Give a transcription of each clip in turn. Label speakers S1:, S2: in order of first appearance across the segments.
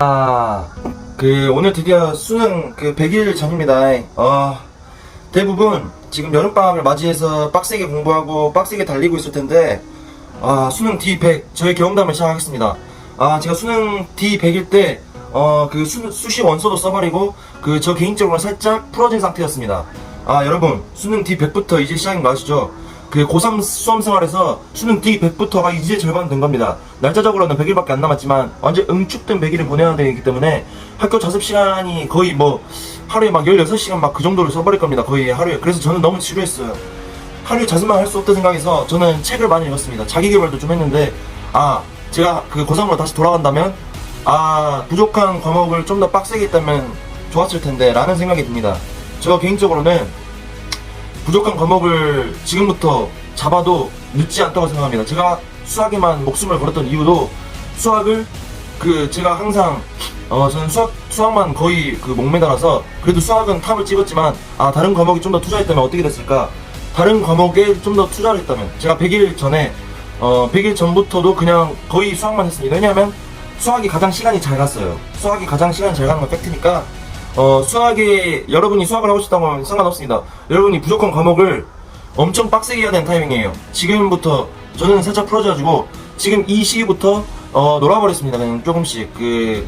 S1: 아, 그 오늘 드디어 수능 그 100일 전입니다. 어, 대부분 지금 여름방학을 맞이해서 빡세게 공부하고 빡세게 달리고 있을 텐데 아, 수능 D100 저의 경험담을 시작하겠습니다. 아, 제가 수능 D100일 때 어, 그 수, 수시 원서도 써버리고 그 저 개인적으로 살짝 풀어진 상태였습니다. 아, 여러분 수능 D100부터 이제 시작인 거 아시죠? 그 고3 수험 생활에서 수능 D100부터가 이제 절반 된 겁니다. 날짜적으로는 100일밖에 안 남았지만 완전 응축된 100일을 보내야 되기 때문에 학교 자습 시간이 거의 뭐 하루에 막 16시간 막 그 정도를 써버릴 겁니다. 거의 하루에. 그래서 저는 너무 지루했어요. 하루에 자습만 할 수 없다 생각해서 저는 책을 많이 읽었습니다. 자기개발도 좀 했는데 아 제가 그 고3으로 다시 돌아간다면 아 부족한 과목을 좀 더 빡세게 했다면 좋았을 텐데 라는 생각이 듭니다. 저 개인적으로는 부족한 과목을 지금부터 잡아도 늦지 않다고 생각합니다. 제가 수학에만 목숨을 걸었던 이유도 수학을 그 제가 항상 어 저는 수학 수학만 거의 그 목매달아서 그래도 수학은 탑을 찍었지만 아 다른 과목이 좀더 투자했다면 어떻게 됐을까? 다른 과목에 좀 더 투자를 했다면 제가 100일 전에 어 100일 전부터도 그냥 거의 수학만 했습니다. 왜냐하면 수학이 가장 시간이 잘 갔어요. 수학이 가장 시간이 잘 가는 건 팩트니까 어, 수학에 여러분이 수학을 하고 싶다고 하면 상관없습니다. 여러분이 부족한 과목을 엄청 빡세게 해야 되는 타이밍이에요. 지금부터 저는 살짝 풀어줘가지고 지금 이 시기부터 어, 놀아버렸습니다. 그냥 조금씩 그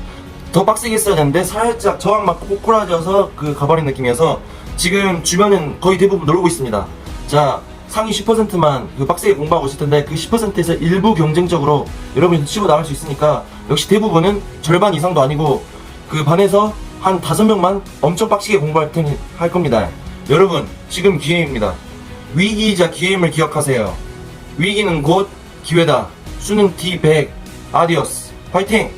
S1: 더 빡세게 했어야 되는데 살짝 저항 막 꼬꾸라져서 그 가버린 느낌이어서 지금 주변은 거의 대부분 놀고 있습니다. 자 상위 10%만 그 빡세게 공부하고 있을 텐데 그 10%에서 일부 경쟁적으로 여러분이 치고 나갈 수 있으니까 역시 대부분은 절반 이상도 아니고 그 반에서 한 다섯 명만 엄청 빡시게 공부할 테니 할 겁니다. 여러분 지금 기회입니다. 위기이자 기회임을 기억하세요. 위기는 곧 기회다. 수능 T100 아디오스 파이팅!